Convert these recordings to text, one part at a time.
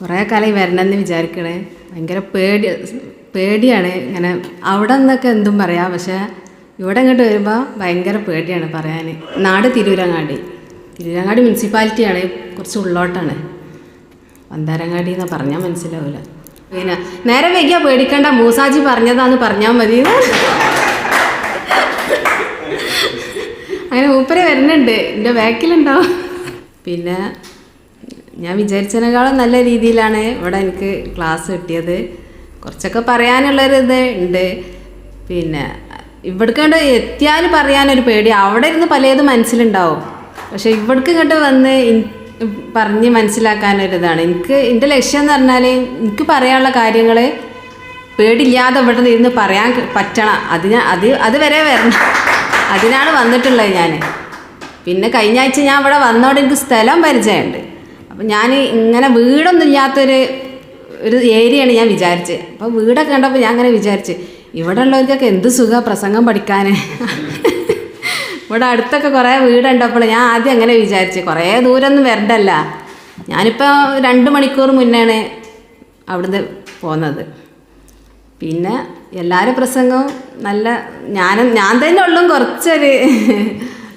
കുറേ കാലം വരണമെന്ന് വിചാരിക്കണേ. ഭയങ്കര പേടി പേടിയാണ്. ഇങ്ങനെ അവിടെ നിന്നൊക്കെ എന്തും പറയാം. പക്ഷേ ഇവിടെ ഇങ്ങോട്ട് വരുമ്പോൾ ഭയങ്കര പേടിയാണ് പറയാൻ നാട് തിരൂരങ്ങാടി. തിരൂരങ്ങാടി മുനിസിപ്പാലിറ്റിയാണ്. കുറച്ച് ഉള്ളോട്ടാണ്. പന്താരങ്ങാടി എന്ന് പറഞ്ഞാൽ മനസ്സിലാവില്ല പിന്നെ നേരെ വൈകിയാ പേടിക്കണ്ട. മൂസാജി പറഞ്ഞതാന്ന് പറഞ്ഞാൽ മതി. അങ്ങനെ മൂപ്പര് വരുന്നുണ്ട്. എന്റെ ബാക്കിലുണ്ടാവും പിന്നെ ഞാൻ വിചാരിച്ചതിനേക്കാളും നല്ല രീതിയിലാണ് ഇവിടെ എനിക്ക് ക്ലാസ് കിട്ടിയത്. കുറച്ചൊക്കെ പറയാനുള്ളൊരു ഇത് ഉണ്ട്. പിന്നെ ഇവിടേക്കണ്ട് എത്തിയാൽ പറയാനൊരു പേടി. അവിടെ ഇരുന്ന് പലതും മനസ്സിലുണ്ടാവും. പക്ഷെ ഇവിടേക്ക് ഇങ്ങോട്ട് വന്ന് പറഞ്ഞ് മനസ്സിലാക്കാനൊരിതാണ് എനിക്ക് എന്റെ ലക്ഷ്യം എന്ന് പറഞ്ഞാൽ എനിക്ക് പറയാനുള്ള കാര്യങ്ങൾ പേടില്ലാതെ ഇവിടെ ഇരുന്ന് പറയാൻ പറ്റണം. അതിന് അത് അതുവരെ വരണം. അതിനാണ് വന്നിട്ടുള്ളത് ഞാൻ പിന്നെ കഴിഞ്ഞ ആഴ്ച ഞാൻ ഇവിടെ വന്നോടെ എനിക്ക് സ്ഥലം പരിചയമുണ്ട്. അപ്പം ഞാൻ ഇങ്ങനെ വീടൊന്നും ഇല്ലാത്തൊരു ഒരു ഏരിയയാണ് ഞാൻ വിചാരിച്ചത് അപ്പോൾ വീടൊക്കെ കണ്ടപ്പോൾ ഞാൻ അങ്ങനെ വിചാരിച്ച് ഇവിടെ ഉള്ളവർക്കൊക്കെ എന്ത് സുഖ പ്രസംഗം പഠിക്കാൻ ഇവിടെ അടുത്തൊക്കെ കുറേ വീടുണ്ടപ്പോൾ ഞാൻ ആദ്യം അങ്ങനെ വിചാരിച്ച് കുറേ ദൂരമൊന്നും വരണ്ടല്ല. ഞാനിപ്പോൾ രണ്ട് മണിക്കൂർ മുന്നാണ് അവിടുന്ന് പോന്നത്. പിന്നെ എല്ലാവരും പ്രസംഗവും നല്ല ഞാനും ഞാൻ തന്നെ ഉള്ളും കുറച്ചൊരു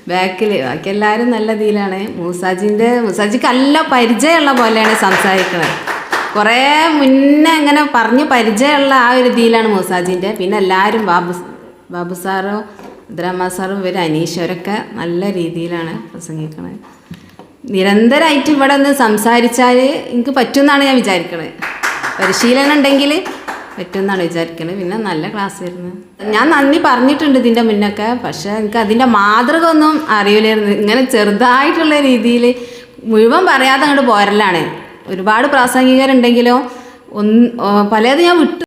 ബാക്കിൽ ബാക്കി എല്ലാവരും നല്ല രീതിയിലാണ്. മൂസാജിന്റെ മൂസാജിക്ക് നല്ല പരിചയമുള്ള പോലെയാണ് സംസാരിക്കുന്നത് കുറേ മുന്നേ അങ്ങനെ പറഞ്ഞ് പരിചയമുള്ള ആ ഒരു രീതിയിലാണ് മൂസാജിന്റെ പിന്നെ എല്ലാവരും ബാബു ബാബു സാറോ ദ്രമ സാറും ഇവർ അനീഷവരൊക്കെ നല്ല രീതിയിലാണ് പ്രസംഗിക്കുന്നത് നിരന്തരമായിട്ട് ഇവിടെ ഒന്ന് സംസാരിച്ചാൽ എനിക്ക് പറ്റുമെന്നാണ് ഞാൻ വിചാരിക്കുന്നത് പരിശീലനം ഉണ്ടെങ്കിൽ പറ്റുമെന്നാണ് വിചാരിക്കുന്നത് പിന്നെ നല്ല ക്ലാസ് ആയിരുന്നു. ഞാൻ നന്ദി പറഞ്ഞിട്ടുണ്ട് ഇതിന്റെ മുന്നൊക്കെ. പക്ഷേ എനിക്ക് അതിന്റെ മാതൃക ഒന്നും അറിയില്ലായിരുന്നു. ഇങ്ങനെ ചെറുതായിട്ടുള്ള രീതിയിൽ മുഴുവൻ പറയാതെ അങ്ങോട്ട് പോരലാണ്. ഒരുപാട് പ്രാസംഗികരുണ്ടെങ്കിലും ഒന്ന് പലതും ഞാൻ വിട്ടു